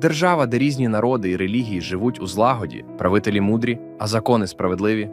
Держава, де різні народи і релігії живуть у злагоді, правителі мудрі, а закони справедливі.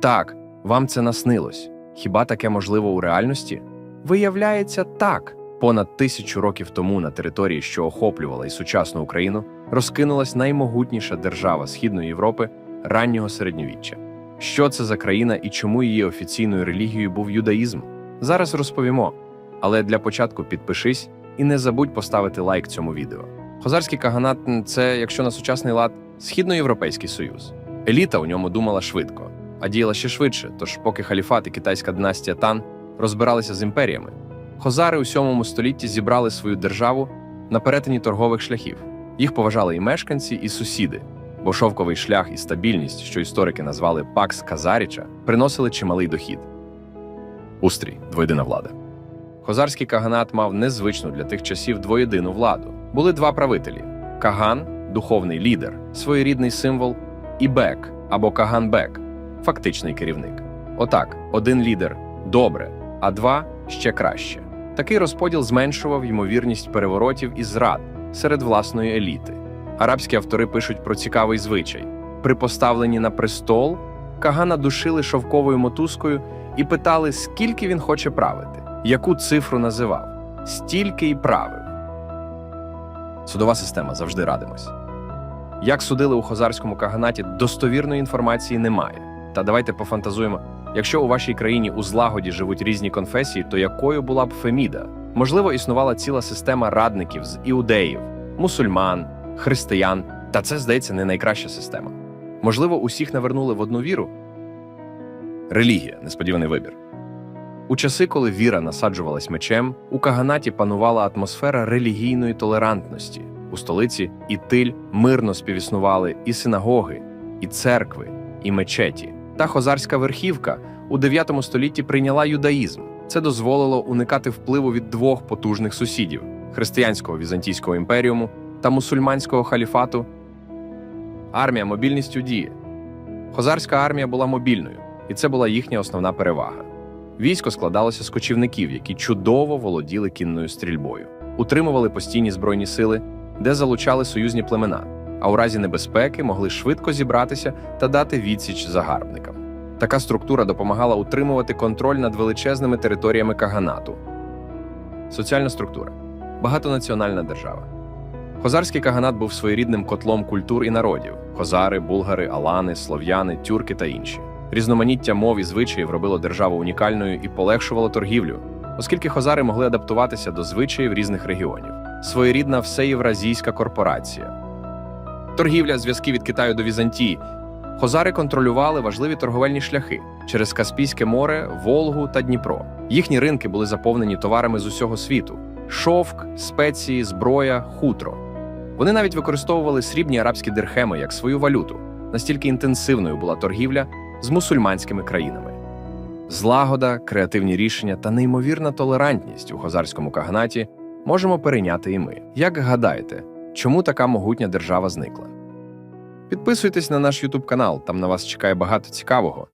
Так, вам це наснилось. Хіба таке можливо у реальності? Виявляється, так. Понад тисячу років тому на території, що охоплювала і сучасну Україну, розкинулась наймогутніша держава Східної Європи раннього середньовіччя. Що це за країна і чому її офіційною релігією був юдаїзм? Зараз розповімо. Але для початку підпишись і не забудь поставити лайк цьому відео. Хозарський каганат це, якщо на сучасний лад, східноєвропейський союз. Еліта у ньому думала швидко, а діяла ще швидше. Тож, поки халіфат і китайська династія Тан розбиралися з імперіями, хозари у 7 столітті зібрали свою державу на перетині торгових шляхів. Їх поважали і мешканці, і сусіди, бо шовковий шлях і стабільність, що історики назвали Пакс Казаріча, приносили чималий дохід. Устрій двоєдина влада. Хозарський каганат мав незвичну для тих часів двоєдину владу. Були два правителі: Каган, духовний лідер, своєрідний символ, і Бек або Каган-Бек, фактичний керівник. Отак, один лідер добре, а два ще краще. Такий розподіл зменшував ймовірність переворотів і зрад серед власної еліти. Арабські автори пишуть про цікавий звичай: при поставленні на престол Кагана душили шовковою мотузкою і питали, скільки він хоче правити, яку цифру називав, стільки й правив. Судова система завжди радимось. Як судили у хозарському каганаті, достовірної інформації немає. Та давайте пофантазуємо: якщо у вашій країні у злагоді живуть різні конфесії, то якою була б Феміда? Можливо, існувала ціла система радників з іудеїв, мусульман, християн, та це, здається, не найкраща система. Можливо, усіх навернули в одну віру? Релігія несподіваний вибір. У часи, коли віра насаджувалась мечем, у каганаті панувала атмосфера релігійної толерантності. У столиці і тиль мирно співіснували і синагоги, і церкви, і мечеті. Та хозарська верхівка у 9 столітті прийняла юдаїзм. Це дозволило уникати впливу від двох потужних сусідів християнського візантійського імперіуму та мусульманського халіфату. Армія мобільністю діє. Хозарська армія була мобільною, і це була їхня основна перевага. Військо складалося з кочівників, які чудово володіли кінною стрільбою, утримували постійні збройні сили, де залучали союзні племена, а у разі небезпеки могли швидко зібратися та дати відсіч загарбникам. Така структура допомагала утримувати контроль над величезними територіями каганату. Соціальна структура багатонаціональна держава. Хозарський каганат був своєрідним котлом культур і народів: хозари, булгари, алани, слов'яни, тюрки та інші. Різноманіття мов і звичаїв робило державу унікальною і полегшувало торгівлю, оскільки хозари могли адаптуватися до звичаїв різних регіонів. Своєрідна всеєвразійська корпорація. Торгівля, зв'язки від Китаю до Візантії. Хозари контролювали важливі торговельні шляхи через Каспійське море, Волгу та Дніпро. Їхні ринки були заповнені товарами з усього світу: шовк, спеції, зброя, хутро. Вони навіть використовували срібні арабські дирхеми як свою валюту. Настільки інтенсивною була торгівля з мусульманськими країнами. Злагода, креативні рішення та неймовірна толерантність у хозарському каганаті можемо перейняти і ми. Як гадаєте, чому така могутня держава зникла? Підписуйтесь на наш YouTube канал, там на вас чекає багато цікавого.